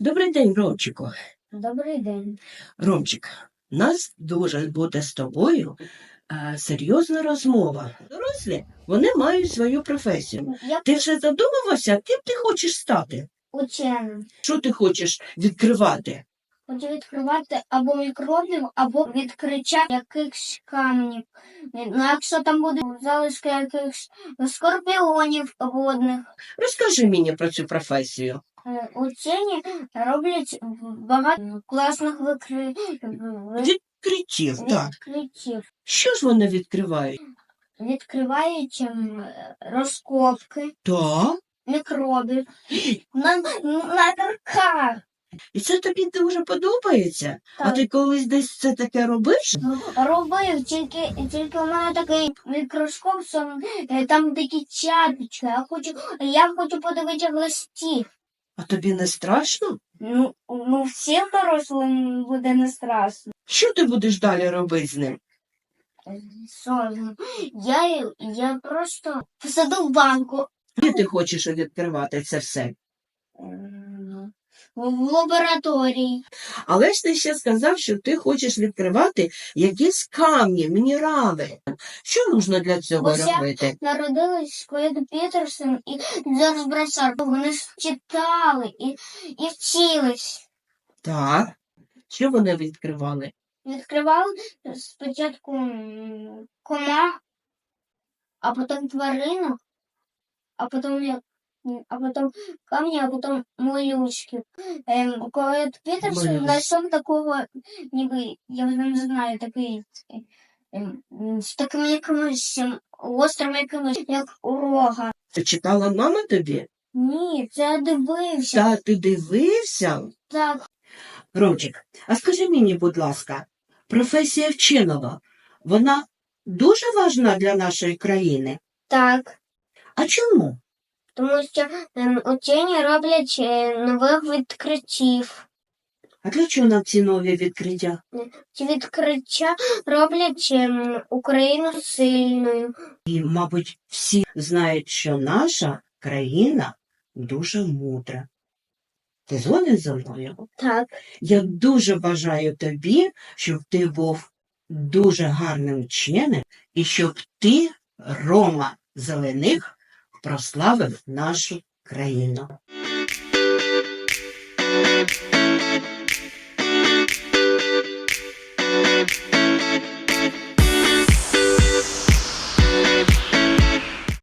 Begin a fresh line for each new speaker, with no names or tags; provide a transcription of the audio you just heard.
Добрий день, Ромчику.
Добрий день.
Ромчик, у нас дуже буде з тобою е, серйозна розмова. Дорослі, вони мають свою професію.
Я
Ти вже задумався, ким ти хочеш стати?
учений.
Що ти хочеш відкривати?
Хочу відкривати або мікробів, або відкриття якихось камнів. Ну, якщо там буде залишки якихось скорпіонів водних.
Розкажи мені про цю професію.
Е, Учені роблять багато класних викри...
Відкриттів, так.
відкриттів.
Що ж вони відкривають?
Відкривають ем, розкопки,
Так.
мікробів на, на тарках.
І це тобі дуже подобається. А ти колись десь це таке робиш?
Робив, тільки, тільки у мене такий мікроскоп, е, там такі чапічки. Я хочу, я хочу подивитися листів.
А тобі не страшно?
Ну, ну всім дорослим буде не страшно.
Що ти будеш далі робити з ним?
Я, я просто посаду в банку
Де ти хочеш відкривати це все?
В лабораторії.
Але ж ти ще сказав, що ти хочеш відкривати якісь камні, мінерали. Що нужно для цього
Ось я-
робити?
Народились Клейд Пітерсон і Джордж Брасар. Вони ж читали і, і вчились.
Так. Що вони відкривали?
Відкривали спочатку м, комах, а потім тваринок, а потім я- м, а потім камні, а потім молючки. Ем, коли Пітерсон знайшов такого, ніби, я вже не знаю, такий ем, з таким якимось ем, острим якимось, як рога.
Це читала мама тобі?
Ні, це я дивився.
Та ти дивився?
Так,
Ромчик, а скажи мені, будь ласка, професія вченого, вона дуже важна для нашої країни.
так.
А чому?
Тому що ем, учені роблять е, нових відкриттів.
А для чого нам ці нові відкриття?
Ці відкриття роблять ем, Україну сильною.
І, мабуть, всі знають, що наша країна дуже мудра. Ти згоден зі мною?
Так,
Я дуже бажаю тобі, щоб ти був дуже гарним вченим і щоб ти, Рома Зелених, прославив нашу країну.